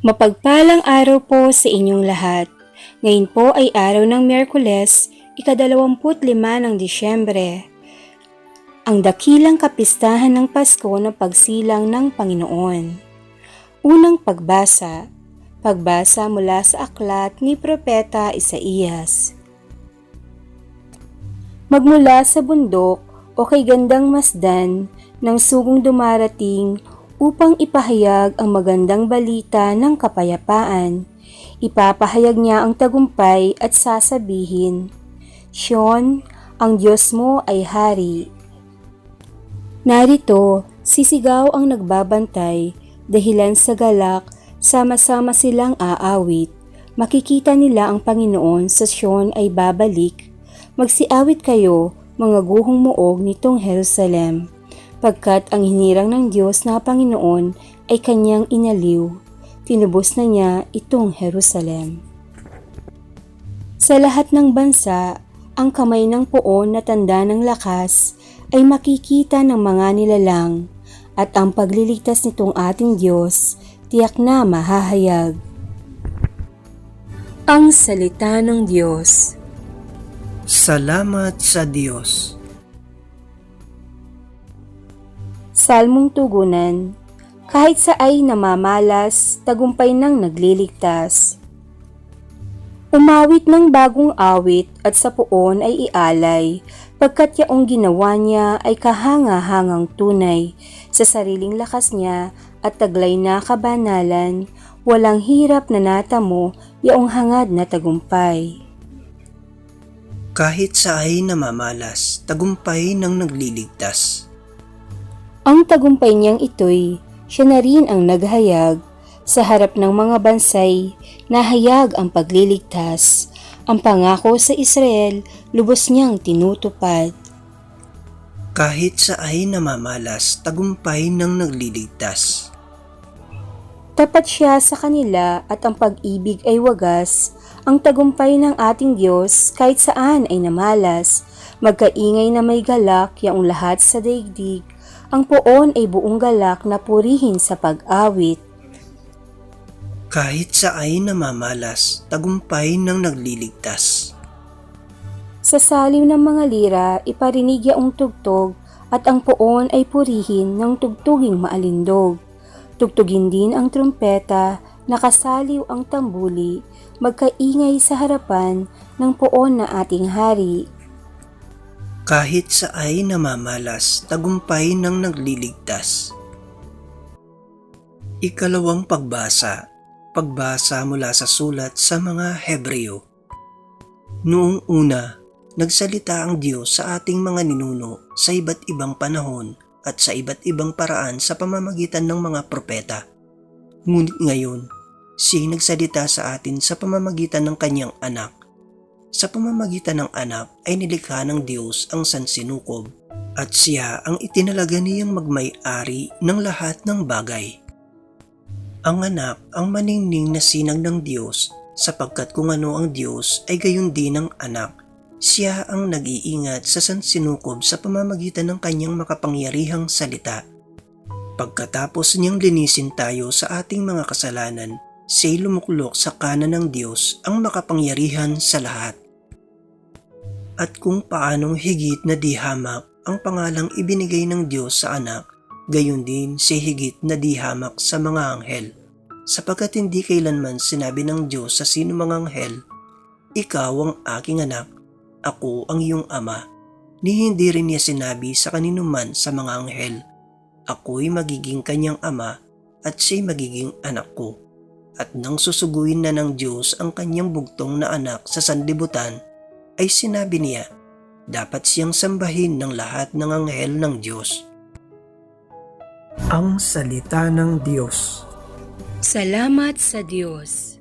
Mapagpalang araw po sa inyong lahat. Ngayon po ay araw ng Miyerkules, ikadalawamput lima ng Disyembre. Ang dakilang kapistahan ng Pasko na pagsilang ng Panginoon. Unang pagbasa. Pagbasa mula sa aklat ni Propeta Isaías. Magmula sa bundok o kay gandang masdan ng sugong dumarating upang ipahayag ang magandang balita ng kapayapaan. Ipapahayag niya ang tagumpay at sasabihin, Siyon, ang Diyos mo ay hari. Narito, sisigaw ang nagbabantay, dahilan sa galak, sama-sama silang aawit. Makikita nila ang Panginoon sa Siyon ay babalik. Magsiawit kayo, mga guhong muog nitong Jerusalem pagkat ang hinirang ng Diyos na Panginoon ay kanyang inaliw. Tinubos na niya itong Jerusalem. Sa lahat ng bansa, ang kamay ng poon na tanda ng lakas ay makikita ng mga nilalang at ang pagliligtas nitong ating Diyos tiyak na mahahayag. Ang Salita ng Diyos Salamat sa Diyos. Salmong Tugunan Kahit sa ay namamalas, tagumpay ng nagliligtas. Umawit ng bagong awit at sa puon ay ialay, pagkat yaong ginawa niya ay kahanga-hangang tunay. Sa sariling lakas niya at taglay na kabanalan, walang hirap na natamo yaong hangad na tagumpay. Kahit sa ay namamalas, tagumpay ng nagliligtas. Ang tagumpay niyang ito'y siya na rin ang naghayag sa harap ng mga bansay nahayag ang pagliligtas. Ang pangako sa Israel, lubos niyang tinutupad. Kahit sa ay namamalas, tagumpay ng nagliligtas. Tapat siya sa kanila at ang pag-ibig ay wagas. Ang tagumpay ng ating Diyos kahit saan ay namalas. Magkaingay na may galak yaong lahat sa daigdig. Ang poon ay buong galak na purihin sa pag-awit. Kahit sa ay namamalas, tagumpay ng nagliligtas. Sa saliw ng mga lira, iparinig yaong tugtog at ang poon ay purihin ng tugtuging maalindog. Tugtugin din ang trumpeta, nakasaliw ang tambuli, magkaingay sa harapan ng poon na ating hari. Kahit sa ay namamalas, tagumpay ng nagliligtas. Ikalawang pagbasa. Pagbasa mula sa sulat sa mga Hebreo. Noong una, nagsalita ang Diyos sa ating mga ninuno sa iba't ibang panahon at sa iba't ibang paraan sa pamamagitan ng mga propeta. Ngunit ngayon, siya nagsalita sa atin sa pamamagitan ng kanyang anak. Sa pamamagitan ng anak ay nilikha ng Diyos ang sansinukob at siya ang itinalaga niyang magmay-ari ng lahat ng bagay. Ang anak ang maningning na sinag ng Diyos sapagkat kung ano ang Diyos ay gayon din ang anak. Siya ang nag-iingat sa sansinukob sa pamamagitan ng kanyang makapangyarihang salita. Pagkatapos niyang linisin tayo sa ating mga kasalanan, siya'y lumuklok sa kanan ng Diyos ang makapangyarihan sa lahat. At kung paanong higit na di hamak ang pangalang ibinigay ng Diyos sa anak, gayon din si higit na di hamak sa mga anghel. Sapagkat hindi kailanman sinabi ng Diyos sa sino mga anghel, Ikaw ang aking anak, ako ang iyong ama. Ni hindi rin niya sinabi sa kaninuman sa mga anghel, Ako'y magiging kanyang ama at siya'y magiging anak ko. At nang susuguin na ng Diyos ang kanyang bugtong na anak sa sanlibutan, ay sinabi niya, dapat siyang sambahin ng lahat ng anghel ng Diyos. Ang Salita ng Diyos Salamat sa Diyos.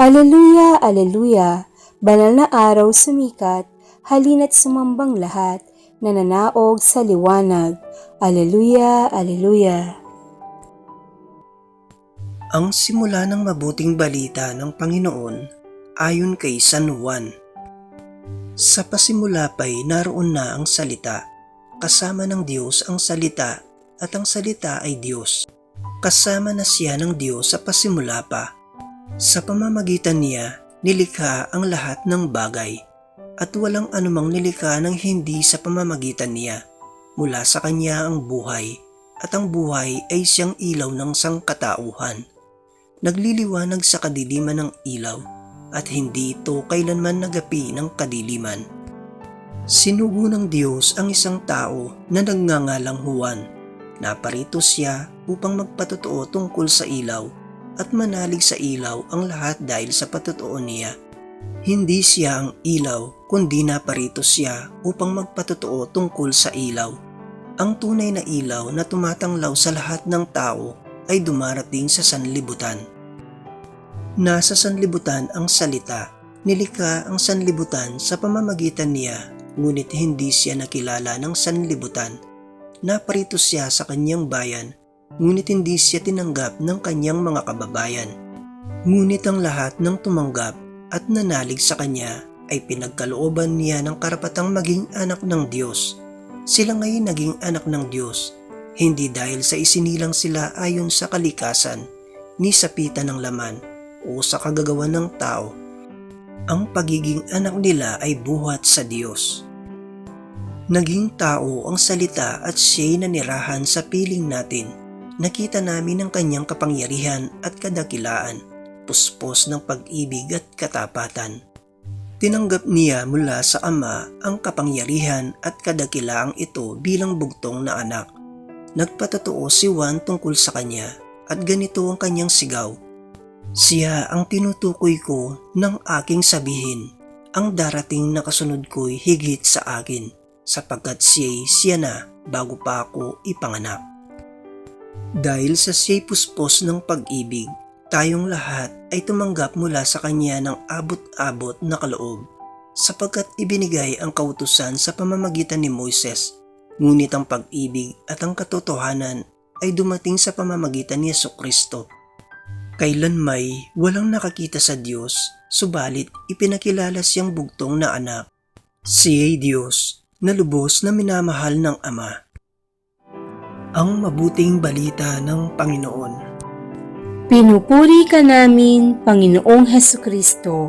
Aleluya, aleluya, banal na araw sumikat, halina't sumambang lahat, nananaog sa liwanag. Aleluya, aleluya. Ang simula ng mabuting balita ng Panginoon ayon kay San Juan. Sa pasimula pa'y naroon na ang salita, kasama ng Diyos ang salita at ang salita ay Diyos. kasama na siya ng Diyos sa pasimula pa. Sa pamamagitan niya, nilikha ang lahat ng bagay at walang anumang nilikha ng hindi sa pamamagitan niya. Mula sa kanya ang buhay at ang buhay ay siyang ilaw ng sangkatauhan. Nagliliwanag sa kadiliman ng ilaw at hindi ito kailanman nagapi ng kadiliman. Sinugo ng Diyos ang isang tao na nagngangalang Juan. Naparito siya upang magpatotoo tungkol sa ilaw at manalig sa ilaw ang lahat dahil sa patotoo niya. Hindi siya ang ilaw kundi naparito siya upang magpatotoo tungkol sa ilaw. Ang tunay na ilaw na tumatanglaw sa lahat ng tao ay dumarating sa sanlibutan. Nasa sanlibutan ang salita. Nilikha ang sanlibutan sa pamamagitan niya, ngunit hindi siya nakilala ng sanlibutan. Naparito siya sa kanyang bayan, ngunit hindi siya tinanggap ng kanyang mga kababayan. Ngunit ang lahat ng tumanggap at nanalig sa kanya ay pinagkalooban niya ng karapatang maging anak ng Diyos. Sila ngayon naging anak ng Diyos, hindi dahil sa isinilang sila ayon sa kalikasan, ni sa pita ng laman o sa kagagawa ng tao. Ang pagiging anak nila ay buhat sa Diyos. Naging tao ang salita at siya'y nanirahan sa piling natin. Nakita namin ang kanyang kapangyarihan at kadakilaan, puspos ng pag-ibig at katapatan. Tinanggap niya mula sa Ama ang kapangyarihan at kadakilaang ito bilang bugtong na anak. Nagpatotoo si Juan tungkol sa kanya at ganito ang kanyang sigaw. Siya ang tinutukoy ko ng aking sabihin. Ang darating na kasunod ko'y higit sa akin sapagkat siya'y siya na bago pa ako ipanganak. Dahil sa siya'y ng pag-ibig, tayong lahat ay tumanggap mula sa kanya ng abot-abot na kaloob sapagkat ibinigay ang kautusan sa pamamagitan ni Moises. Ngunit ang pag-ibig at ang katotohanan ay dumating sa pamamagitan ni Yeso Kristo. Kailan may walang nakakita sa Diyos, subalit ipinakilala siyang bugtong na anak. Siya'y Diyos na lubos na minamahal ng Ama. Ang mabuting balita ng Panginoon. Pinupuri ka namin, Panginoong Heso Kristo.